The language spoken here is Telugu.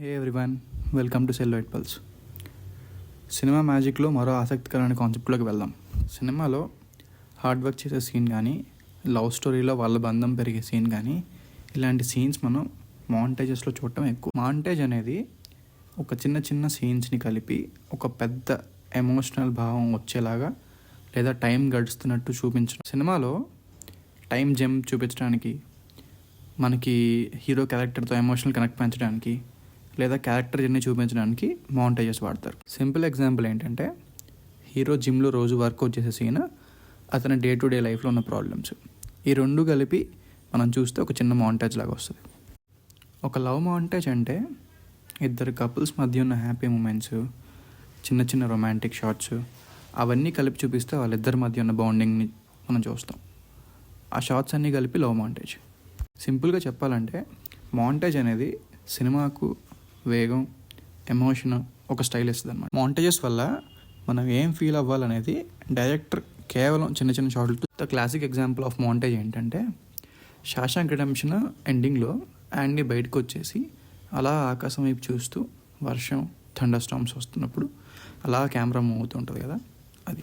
Hey everyone welcome to cell white pulse cinema మ్యాజిక్లో మరో ఆసక్తికరమైన కాన్సెప్ట్లోకి వెళ్దాం. సినిమాలో హార్డ్ వర్క్ చేసే సీన్ కానీ లవ్ స్టోరీలో వాళ్ళ బంధం పెరిగే సీన్ కానీ ఇలాంటి సీన్స్ మనం మాంటేజెస్లో చూడటం ఎక్కువ. మాంటేజ్ అనేది ఒక చిన్న చిన్న సీన్స్ని కలిపి ఒక పెద్ద ఎమోషనల్ భావం వచ్చేలాగా లేదా టైం గడుస్తున్నట్టు చూపించడం. సినిమాలో టైం జెమ్ చూపించడానికి మనకి హీరో క్యారెక్టర్తో ఎమోషనల్ కనెక్ట్ పెంచడానికి లేదా క్యారెక్టర్ జర్నీ చూపించడానికి మౌంటేజెస్ వాడతారు. సింపుల్ ఎగ్జాంపుల్ ఏంటంటే హీరో జిమ్లో రోజు వర్కౌట్ చేసే సీన్ అతని డే టు డే లైఫ్లో ఉన్న ప్రాబ్లమ్స్ ఈ రెండు కలిపి మనం చూస్తే ఒక చిన్న మౌంటేజ్ లాగా వస్తుంది. ఒక లవ్ మౌంటేజ్ అంటే ఇద్దరు కపుల్స్ మధ్య ఉన్న హ్యాపీ మూమెంట్స్ చిన్న చిన్న రొమాంటిక్ షార్ట్స్ అవన్నీ కలిపి చూపిస్తే వాళ్ళిద్దరి మధ్య ఉన్న బాండింగ్ని మనం చూస్తాం. ఆ షార్ట్స్ అన్నీ కలిపి లవ్ మౌంటేజ్ సింపుల్గా చెప్పాలంటే మాంటేజ్ అనేది సినిమాకు వేగం ఎమోషన్ ఒక స్టైల్ ఇస్తుంది అనమాట మాంటేజెస్ వల్ల మనం ఏం ఫీల్ అవ్వాలనేది డైరెక్టర్ కేవలం చిన్న చిన్న షార్ట్లతో the classic example of montage ఏంటంటే శాశాంక్ రిడెంప్షన్ ఎండింగ్లో యాండీ బయటకు వచ్చేసి అలా ఆకాశం వైపు చూస్తూ వర్షం థండర్ స్టామ్స్ వస్తున్నప్పుడు అలా కెమెరా మూవ్ అవుతుంటుంది కదా అది.